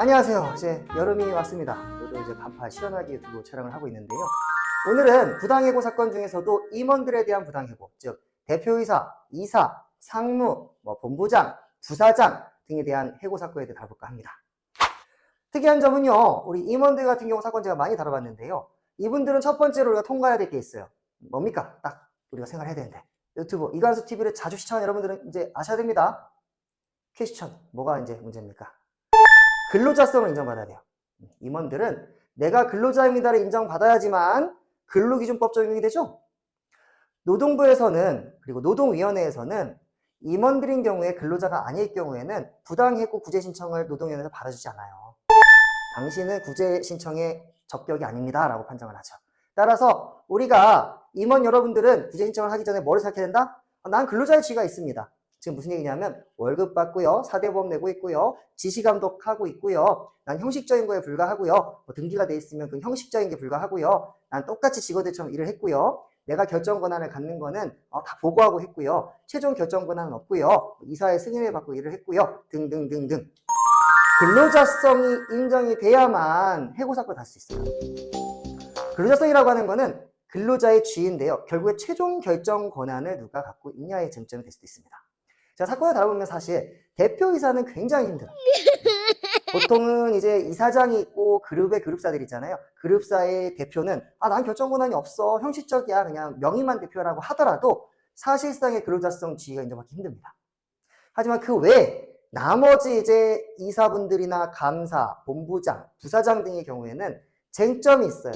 안녕하세요. 이제 여름이 왔습니다. 저도 이제 반팔 시원하게 두고 촬영을 하고 있는데요. 오늘은 부당해고 사건 중에서도 임원들에 대한 부당해고, 즉 대표이사, 이사, 상무, 뭐 본부장, 부사장 등에 대한 해고 사건에 대해 다뤄볼까 합니다. 특이한 점은요, 우리 임원들 같은 경우 사건 제가 많이 다뤄봤는데요. 이분들은 첫 번째로 우리가 통과해야 될 게 있어요. 뭡니까? 딱 우리가 생각해야 되는데. 유튜브 이관수 TV를 자주 시청하는 여러분들은 이제 아셔야 됩니다. 퀘스천 뭐가 이제 문제입니까? 근로자성을 인정받아야 돼요. 임원들은 내가 근로자입니다를 인정받아야지만 근로기준법 적용이 되죠. 노동부에서는 그리고 노동위원회에서는 임원들인 경우에 근로자가 아닐 경우에는 부당해고 구제 신청을 노동위원회에서 받아주지 않아요. 당신은 구제 신청에 적격이 아닙니다 라고 판정을 하죠. 따라서 우리가 임원 여러분들은 구제 신청을 하기 전에 뭐를 생각해야 된다? 어, 난 근로자의 지위가 있습니다. 지금 무슨 얘기냐면 월급 받고요, 사대보험 내고 있고요, 지시감독하고 있고요, 난 형식적인 거에 불과하고요, 뭐 등기가 돼 있으면 그 형식적인 게 불과하고요, 난 똑같이 직원들처럼 일을 했고요, 내가 결정 권한을 갖는 거는 어, 다 보고하고 했고요, 최종 결정 권한은 없고요, 이사의 승인을 받고 일을 했고요, 등등등등. 근로자성이 인정이 돼야만 해고 사건을 할수 있어요. 근로자성이라고 하는 거는 근로자의 지위인데요. 결국에 최종 결정 권한을 누가 갖고 있냐의 쟁점이 될 수도 있습니다. 자, 사건을 다뤄보면 사실 대표이사는 굉장히 힘들어요. 보통은 이제 이사장이 있고 그룹의 그룹사들이 있잖아요. 그룹사의 대표는 아, 난 결정 권한이 없어. 형식적이야. 그냥 명의만 대표라고 하더라도 사실상의 근로자성 지위가 인정받기 힘듭니다. 하지만 그 외에 나머지 이제 이사분들이나 감사, 본부장, 부사장 등의 경우에는 쟁점이 있어요.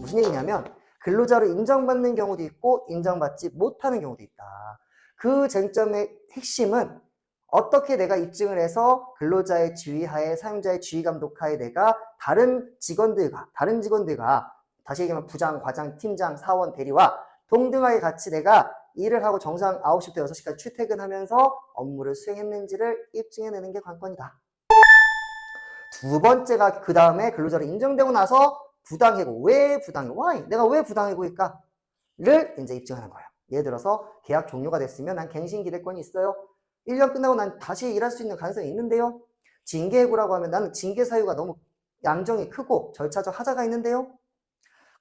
무슨 얘기냐면 근로자로 인정받는 경우도 있고 인정받지 못하는 경우도 있다. 그 쟁점의 핵심은 어떻게 내가 입증을 해서 근로자의 지휘하에 사용자의 지휘 감독하에 내가 다른 직원들과 다른 직원들과 다시 얘기하면 부장, 과장, 팀장, 사원, 대리와 동등하게 같이 내가 일을 하고 정상 9시부터 6시까지 출퇴근하면서 업무를 수행했는지를 입증해내는 게 관건이다. 두 번째가 그 다음에 근로자로 인정되고 나서 부당해고. 왜 부당해? Why? 내가 왜 부당해고일까? 를 이제 입증하는 거예요. 예를 들어서 계약 종료가 됐으면 난 갱신 기대권이 있어요. 1년 끝나고 난 다시 일할 수 있는 가능성이 있는데요. 징계해고라고 하면 나는 징계 사유가 너무 양정이 크고 절차적 하자가 있는데요.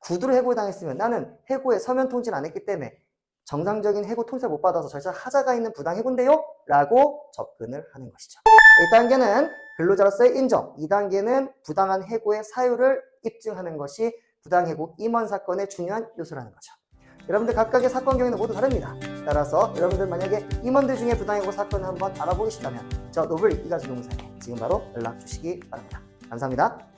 구두로 해고 당했으면 나는 해고에 서면 통지를 안 했기 때문에 정상적인 해고 통지를 못 받아서 절차 하자가 있는 부당 해고인데요. 라고 접근을 하는 것이죠. 1단계는 근로자로서의 인정, 2단계는 부당한 해고의 사유를 입증하는 것이 부당해고 임원 사건의 중요한 요소라는 거죠. 여러분들 각각의 사건 경위는 모두 다릅니다. 따라서 여러분들 만약에 임원들 중에 부당해고 사건을 한번 알아보시다면 저 노블 이가수 농사에 지금 바로 연락 주시기 바랍니다. 감사합니다.